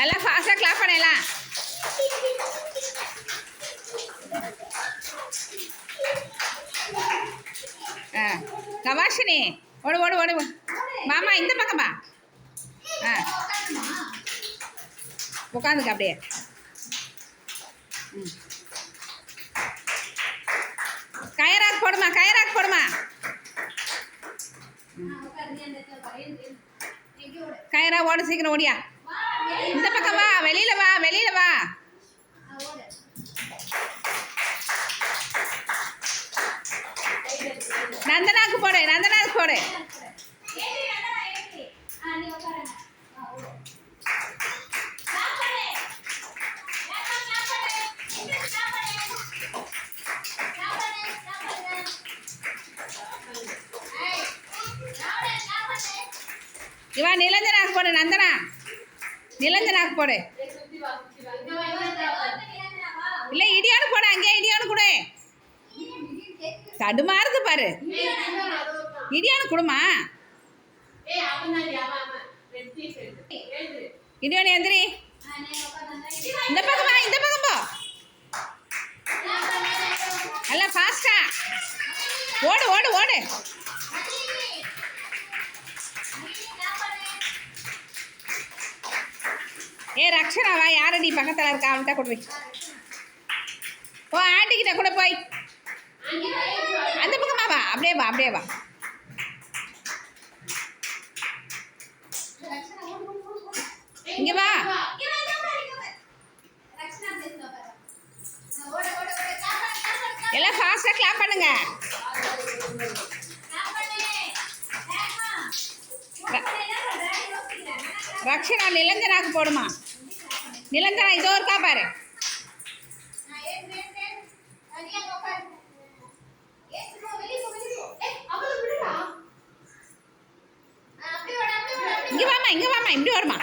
எல்லாம் ஃபாஸ்ட்டாக கிளாப் பண்ணலாம் ஆ கவாஷினி ஓடு ஓடு ஓடு மாமா இந்த பக்கமா? ஆ. உட்காந்துக்க அப்படியே. ம். கயராக் போடுமா கயராக் போடுமா? கயரா ஓடு சீக்கிரம் ஓடியா. இந்த பக்கம் வா வெளியில வா வெளியில வா. நந்தனாக்கு போடு நந்தனாக்கு போடு. இவா நிலந்தனாக்கு போடு நந்தனா நிலஞ்சனாக்கு போடு. இல்லை இடியானு போடு அங்கே இடியானு கொடு. தடுமாறுது பாரு. இடியானு கொடுமா? இடியானு எந்திரி. இந்த பக்கம் இந்த பக்கம் போ. எல்லாம் ஃபாஸ்டா ஓடு ஓடு ஓடு. ஏ ரக்ஷனா வா யாரடி பக்கத்தில் இருக்கா? அவன்கிட்ட கொடு வை ஓ ஆண்டிக்கிட்ட கூட போய். அந்த பக்கமா வா அப்படியே வா அப்படியே வா. இங்க வா. எல்லாம் ஃபாஸ்ட்டாக கிளாப் பண்ணுங்க. ரக்ஷனா நிலஞ்சனாக்கு போடுமா? நிலஞ்சனா இதோ இருக்கா பாரு. இங்க வாமா இங்க வாமா இப்படி வருமா